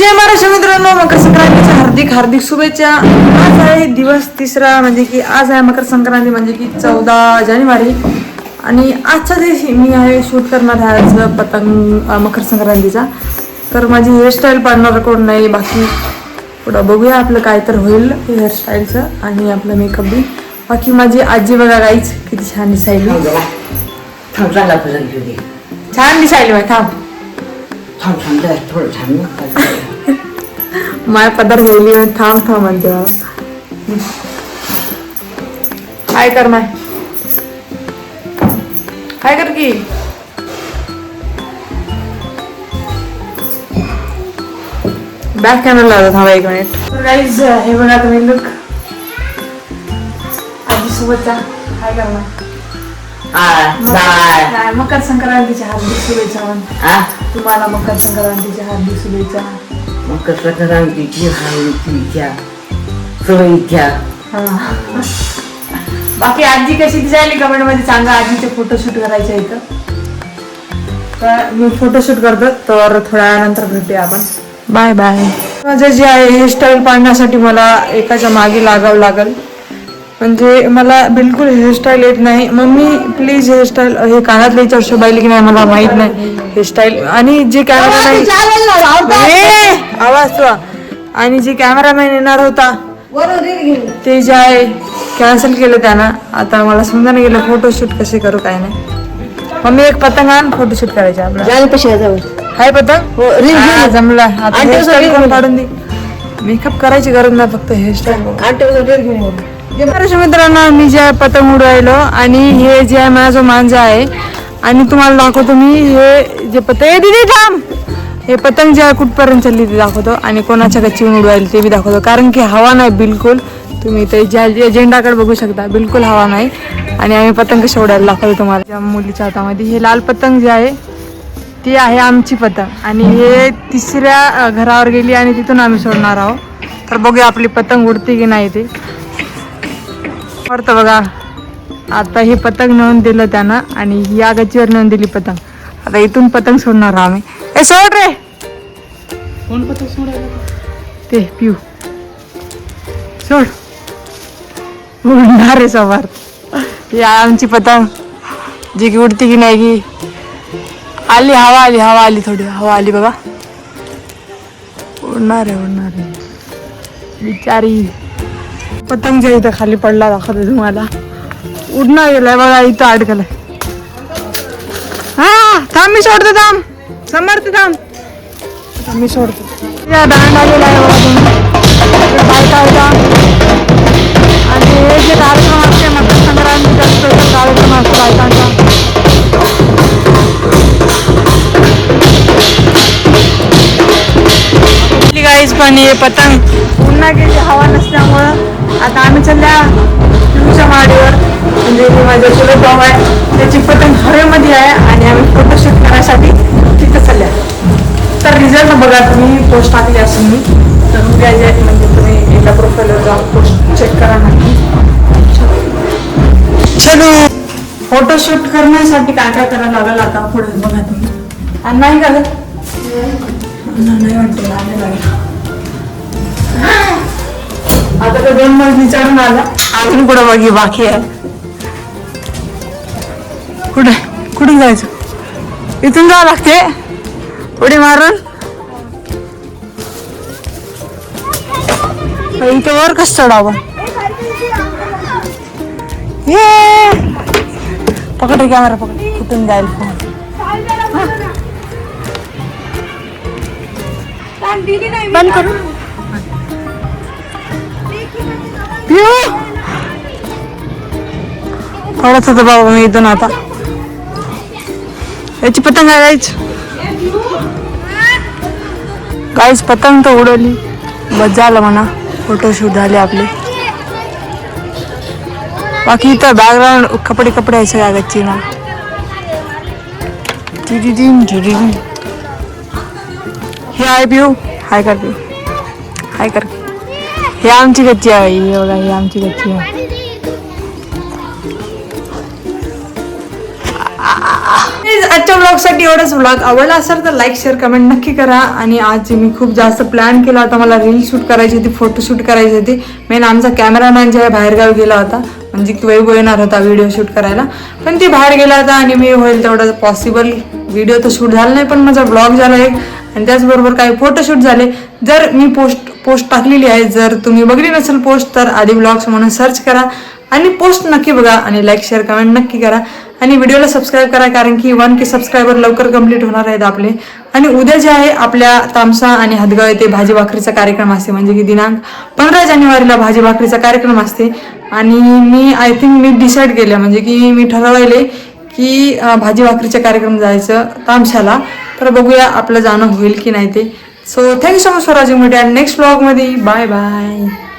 जय महाराष्ट्र मित्रांनो मकर संक्रांतीच्या हार्दिक हार्दिक शुभेच्छा. आज आहे दिवस तिसरा म्हणजे की आज आहे मकर संक्रांती म्हणजे की चौदा जानेवारी. आणि आजच्या दिवशी मी आहे शूट करणार आहे आज पतंग मकर संक्रांतीचा. तर माझी हेअरस्टाईल पाडणार कोण नाही बाकी पुढं बघूया आपलं काय तर होईल हेअरस्टाईलचं आणि आपलं मेकअप बी. बाकी माझी आजी बघा गाईच किती छान दिसायली. थांब छान दिसायली बाई थांब. थांब माय पदर गेली आणि थांब थांब म्हणते मला काय कर माय. काय कर की. बॅक कॅमेरा लावला थांबा एक मिनिट गाईज हे बघा तुम्ही लुक आजी सोबतचा काय करणार आ बाय नाही, मकर संक्रांतीच्या हार्दिक शुभेच्छा. तुम्हाला मकर संक्रांतीच्या हार्दिक शुभेच्छा. मग कसं हा. बाकी आजी कशी दिसायली कमेंटमध्ये सांगा आजीचे फोटोशूट करायचे इथं तर मी फोटोशूट करतो तर थोड्या वेळानंतर भेटूया आपण. बाय बाय माझं जे आहे हेअरस्टाईल पाडण्यासाठी मला एकाच्या मागे लागावं लागल. म्हणजे मला बिलकुल हेअरस्टाईल येत नाही. मम्मी प्लीज हेअरस्टाईल हे कानातले चर्चा की नाही मला माहीत नाही. हेअरस्टाईल आणि जे कॅमेरा ए, आवाज आणि जे कॅमेरामॅन येणार होता ते जे आहे कॅन्सल केलं त्यानं. आता मला समजा नाही गेलं फोटोशूट कसे करू काय नाही. मम्मी एक पतंग आण फोटोशूट करायचे आपला जाणे पैसे जाऊ हाय पतंग? हा, जमला. आता हेअरस्टाईल काढून दे. मेकअप करायची गरज नाही फक्त हेअरस्टाईल आठ घेऊन. महाराष्ट्र मित्रांनो मी जे आहे पतंग उडवायलो आणि हे जे आहे माझा मांजा आहे आणि तुम्हाला दाखवतो मी हे जे पतंग दिदी थांब! हे पतंग जे आहे कुठपर्यंत चालली ते दाखवतो आणि कोणाच्या गच्चीवरून उडवायला ते बी दाखवतो कारण की हवा नाही बिलकुल. तुम्ही ते ज्या एजेंडाकडे बघू शकता बिलकुल हवा नाही. आणि आम्ही पतंग कशा उडायला दाखवतो तुम्हाला. ज्या मुलीच्या हातामध्ये हे लाल पतंग जे आहे ती आहे आमची पतंग. आणि हे तिसऱ्या घरावर गेली आणि तिथून आम्ही सोडणार आहोत. तर बघूया आपली पतंग उडते की नाही ते. वरतं बघा. आता हे पतंग नेऊन दिलं त्यानं आणि या गच्चीवर नेऊन दिली पतंग. आता इथून पतंग सोडणार आम्ही. ए सोड रे! कोण पतंग सोडायला? ते पिऊ. सोड. उडणार रे सवार आहे आमची पतंग. जी की उडती की नाही की. आली हवा आली हवा आली थोडी. हवा आली बघा. उडणार आहे उडणार आहे. बिचारी पतंग जे इथं खाली पडला दाखवते तुम्हाला. उडना गेलाय बघा इथं अडकलाय. हा थांब मी सोडतो थांब. समर्थ थांब. मी सोडतो. या दांड आलेला आहे बघा बायका होता आणि हे जे दार पण हे पतंग. पुन्हा गेली हवा नसल्यामुळं आता आम्ही चालल्या पिऊच्या माडीवर म्हणजे हे माझं चुलत भाऊ आहे त्याची पतंग हवेमध्ये आहे आणि आम्ही फोटोशूट करण्यासाठी तिथं चालल्या तर रिझल्ट बघा तुम्ही पोस्ट टाकली असेल मी तर उद्या जे आहे म्हणजे तुम्ही एकदा प्रोफाईलवर जाऊन पोस्ट चेक करा नक्की चलो. फोटोशूट करण्यासाठी काय काय करायला लागेल आता पुढे बघा तुम्ही. आणि नाही का? नाही वाटतं लागेल. आता तर दोन मजली चढून आला. अजून कुठं बघी बाकी आहे. कुठे? कुठून जायचं? इथून जावं लागते. उडी मारून. इथे वर कस चढावं? ये पकड कॅमेरा पकड. कुठून जाईल फोन बंद करू? पडत होतं बाबा मी इथून आता. याची पतंग आहे गाईच गाईच पतंग तर उडवली. बस झालं म्हणा. फोटोशूट झाले आपले. बाकी इथं बॅकग्राऊंड कपडे कपडे आहे सगळ्या गच्ची ना हे आहे पिऊ. हाय कर पिऊ. हाय कर हे आमची गच्ची आहे एवढा बघा ही आमची गच्ची आहे आजच्या ब्लॉगसाठी एवढाच ब्लॉग आवडला असेल तर लाईक शेअर कमेंट नक्की करा. आणि आज मी खूप जास्त प्लॅन केला होता. मला रील शूट करायची होती फोटो शूट करायची होती. मेन आमचा कॅमेरामॅन जेव्हा बाहेरगाव गेला होता म्हणजे की वेगवेगळा येणार होता व्हिडिओ शूट करायला. पण ती बाहेर गेला होता आणि मी होईल तेवढं पॉसिबल व्हिडिओ तर शूट झाला नाही पण माझा ब्लॉग झाला एक. आणि त्याचबरोबर काही फोटोशूट झाले. जर मी पोस्ट पोस्ट टाकलेली आहे. जर तुम्ही बघली नसेल पोस्ट तर आधी ब्लॉग्स म्हणून सर्च करा आणि पोस्ट नक्की बघा आणि लाईक शेअर कमेंट नक्की करा. आणि व्हिडिओला सबस्क्राईब करा कारण की वन के सबस्क्रायबर लवकर कंप्लीट होणार आहेत आपले. आणि उद्या जे आहे आपल्या तामसा आणि हदगाव येथे भाजी भाकरीचा कार्यक्रम असते म्हणजे की दिनांक पंधरा जानेवारीला भाजी भाकरीचा कार्यक्रम असते. आणि मी आय थिंक मी डिसाईड केलं म्हणजे की मी ठरवले की भाजी भाकरीचा कार्यक्रम जायचं तामशाला. तर बघूया आपलं जाणं होईल की नाही ते. So thank you so much for watching media next ब्लॉगमध्ये बाय बाय